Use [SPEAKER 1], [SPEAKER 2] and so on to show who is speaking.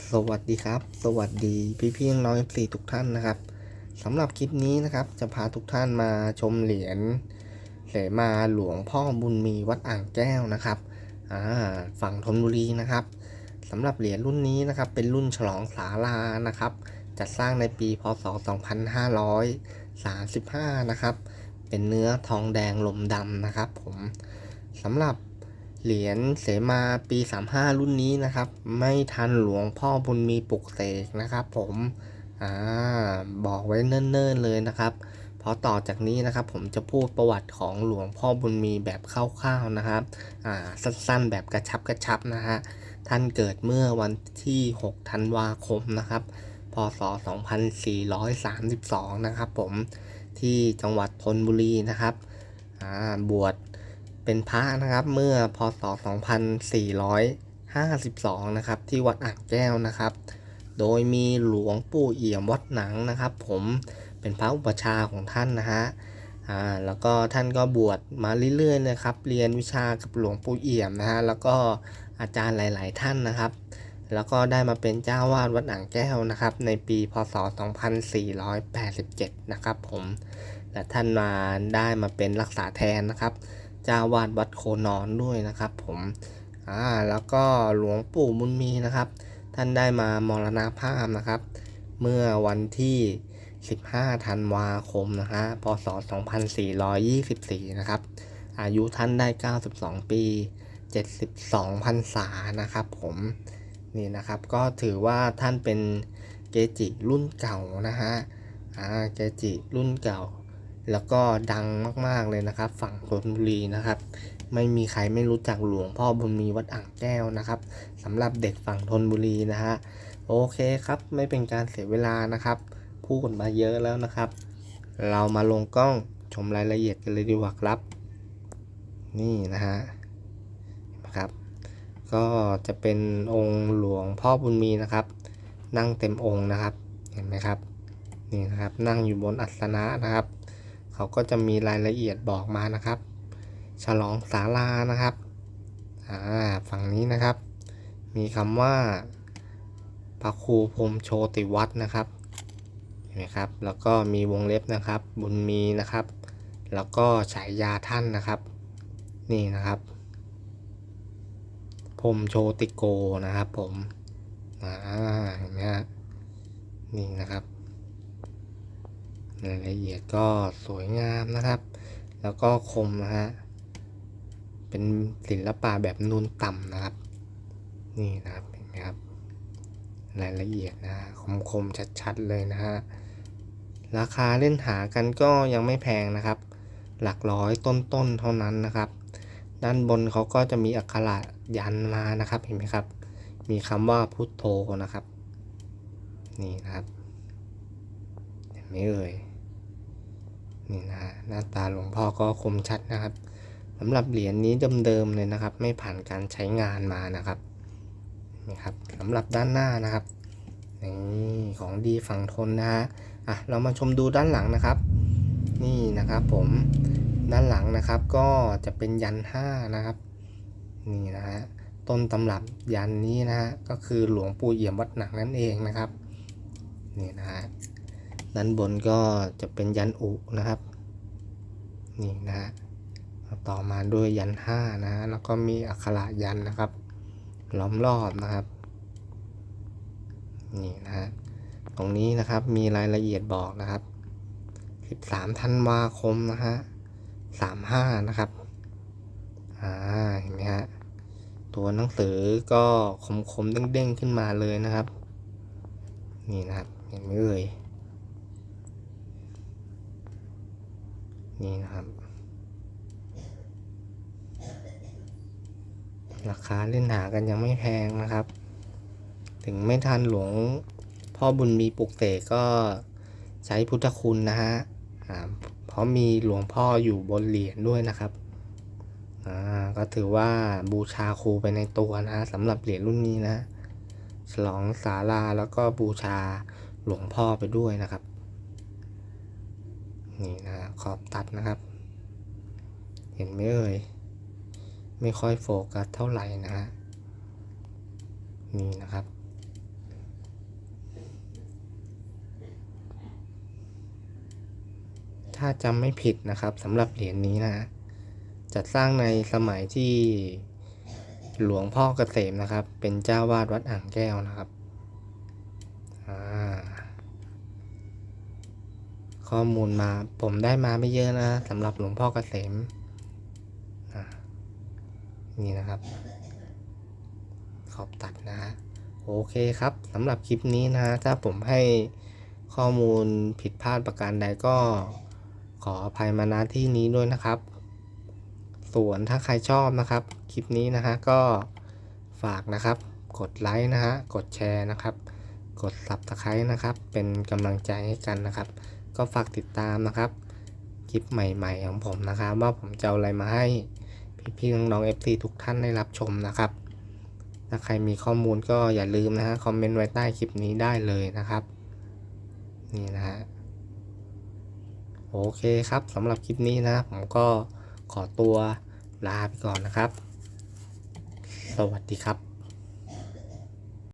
[SPEAKER 1] สวัสดีครับ สวัสดีพี่พี่น้องเอฟซีทุกท่านนะครับสำหรับคลิปนี้นะครับ จะพาทุกท่านมาชมเหรียญเสมาหลวงพ่อบุญมีวัดอ่างแก้วนะครับอ่าฝั่งธนบุรีนะครับสำหรับเหรียญรุ่นนี้นะครับ เป็นรุ่นฉลองศาลานะครับ จัดสร้างในปีพศ 2535 นะครับ เป็นเนื้อทองแดงลมดำนะครับ ผมสำหรับ เหรียญเสมาปี 35 รุ่นนี้นะครับ ไม่ทันหลวงพ่อบุญมีปลุกเสกนะครับ ผมอ่าบอกไว้เนิ่นๆเลยนะครับเพราะต่อจากนี้นะครับ ผมจะพูดประวัติของหลวงพ่อบุญมีแบบคร่าวๆนะครับอ่าสั้นๆแบบกระชับกระชับนะฮะท่านเกิดเมื่อวันที่ 6 ธันวาคมนะครับ พศ 2432 นะครับ ผมที่จังหวัดธนบุรีนะครับบวช เป็นพระนะครับเมื่อพศ 2452 นะครับ ที่วัดอ่างแก้วนะครับ โดยมีหลวงปู่เอี่ยมวัดหนังนะครับ ผมเป็นพระอุปชาของท่านนะฮะอ่าแล้วก็ท่านก็บวชมาเรื่อยๆนะครับ เรียนวิชากับหลวงปู่เอี่ยมนะฮะแล้วก็อาจารย์หลาย ๆ ท่านนะครับ แล้วก็ได้มาเป็นเจ้าวาดวัดอ่างแก้วนะครับ ในปีพศ 2487 นะครับ ผมและท่านมาได้มาเป็นรักษาแทนนะครับ จ้าวาดวัดโคนอนด้วยนะครับผมอ่าแล้วก็หลวงปู่บุญมีนะครับ ท่านได้มามรณภาพนะครับ เมื่อวันที่ 15 ธันวาคมนะฮะพศ 2424 นะครับ อายุท่านได้ 92 ปี 72พรรษานะครับผมนี่นะครับก็ถือว่าท่านเป็นเกจิรุ่นเก่านะฮะอ่าเกจิรุ่นเก่า แล้วก็ดังมากๆเลยนะครับ ฝั่งธนบุรีนะครับ ไม่มีใครไม่รู้จักหลวงพ่อบุญมีวัดอ่างแก้วนะครับสำหรับเด็กฝั่งธนบุรีนะฮะโอเคครับไม่เป็นการเสียเวลานะครับพูดมาเยอะแล้วนะครับ เรามาลงกล้องชมรายละเอียดกันเลยดีกว่าครับ นี่นะฮะนะครับ ก็จะเป็นองค์หลวงพ่อบุญมีนะครับ นั่งเต็มองค์นะครับเห็นไหมครับนี่นะครับนั่งอยู่บนอัสนะนะครับ เขาก็จะมีรายละเอียดบอกมานะครับ ฉลองศาลานะครับอ่าฝั่งนี้นะครับ มีคำว่าพระครูพรมโชติวัฒน์นะครับเห็นไหมครับ แล้วก็มีวงเล็บนะครับ บุญมีนะครับ แล้วก็ฉายาท่านนะครับ นี่นะครับพรมโชติโกนะครับผมอ่าเห็นไหมฮะนี่นะครับ รายละเอียดก็สวยงามนะครับ แล้วก็คมนะฮะ เป็นศิลปะแบบนูนต่ำนะครับ นี่นะครับเห็นไหมครับ รายละเอียดนะคมคมชัดๆเลยนะฮะ ราคาเล่นหากันก็ยังไม่แพงนะครับ หลักร้อยต้นๆเท่านั้นนะครับ ด้านบนเขาก็จะมีอักขระยันมานะครับ เห็นไหมครับ มีคำว่าพุทโธนะครับ นี่นะครับเห็นไหมเอ่ย นี่นะฮะหน้าตาหลวงพ่อก็คมชัดนะครับสำหรับเหรียญนี้เดิมๆเลยนะครับ ไม่ผ่านการใช้งานมานะครับนี่ครับสำหรับด้านหน้านะครับนี่ของดีฝั่งทนนะฮะอะเรามาชมดูด้านหลังนะครับ นี่นะครับผมด้านหลังนะครับก็จะเป็นยันห้านะครับนี่นะฮะต้นตำรับยันนี้นะฮะก็คือหลวงปู่เอี่ยมวัดหนักนั่นเองนะครับนี่นะฮะ ด้านบนก็จะเป็นยันอุนะครับ นี่นะฮะต่อมาด้วยยันห้านะฮะแล้วก็มีอักขระยันนะครับ ล้อมรอบนะครับ นี่นะฮะตรงนี้นะครับมีรายละเอียดบอกนะครับ13ธันวาคมนะฮะ35 นะครับ อ่า เห็นไหมฮะ ตัวหนังสือก็คมๆเด้งๆ ขึ้นมาเลยนะครับ นี่นะครับ เห็นไหมเอ่ย นี่นะครับ ราคาเล่นหากันยังไม่แพงนะครับ ถึงไม่ทันหลวงพ่อบุญมีปลุกเสกก็ใช้พุทธคุณนะฮะเพราะมีหลวงพ่ออยู่บนเหรียญด้วยนะครับ อ่า ก็ถือว่าบูชาครูไปในตัวนะฮะสำหรับเหรียญรุ่นนี้นะ ฉลองศาลาแล้วก็บูชาหลวงพ่อไปด้วยนะครับ นี่นะขอบตัดนะครับ เห็นไหมเอ่ย ไม่ค่อยโฟกัสเท่าไหร่นะฮะ นี่นะครับ ถ้าจำไม่ผิดนะครับสำหรับเหรียญนนี้นะจัดสร้างในสมัยที่หลวงพ่อเกษมนะครับ เป็นเจ้าวาดวัดอ่างแก้วนะครับ ข้อมูลมา ผมได้มาไม่เยอะนะสำหรับหลวงพ่อเกษมนี่นะครับ ขอบตัดนะฮะโอเคครับสำหรับคลิปนี้นะฮะถ้าผมให้ข้อมูลผิดพลาดประการใดก็ขออภัยมาณที่นี้ด้วยนะครับ ส่วนถ้าใครชอบนะครับ คลิปนี้นะฮะก็ฝากนะครับ กดไลค์นะฮะกดแชร์นะครับ กด Subscribe นะครับ เป็นกำลังใจให้กันนะครับ ก็ฝากติดตามนะครับ คลิปใหม่ๆของผมนะครับ ว่าผมจะเอาอะไรมาให้พี่ๆน้องๆ FC ทุกท่านได้รับชมนะครับ ถ้าใครมีข้อมูลก็อย่าลืมนะฮะคอมเมนต์ไว้ใต้คลิปนี้ได้เลยนะครับ นี่นะฮะโอเคครับสำหรับคลิปนี้นะผมก็ขอตัวลาไปก่อนนะครับ สวัสดีครับ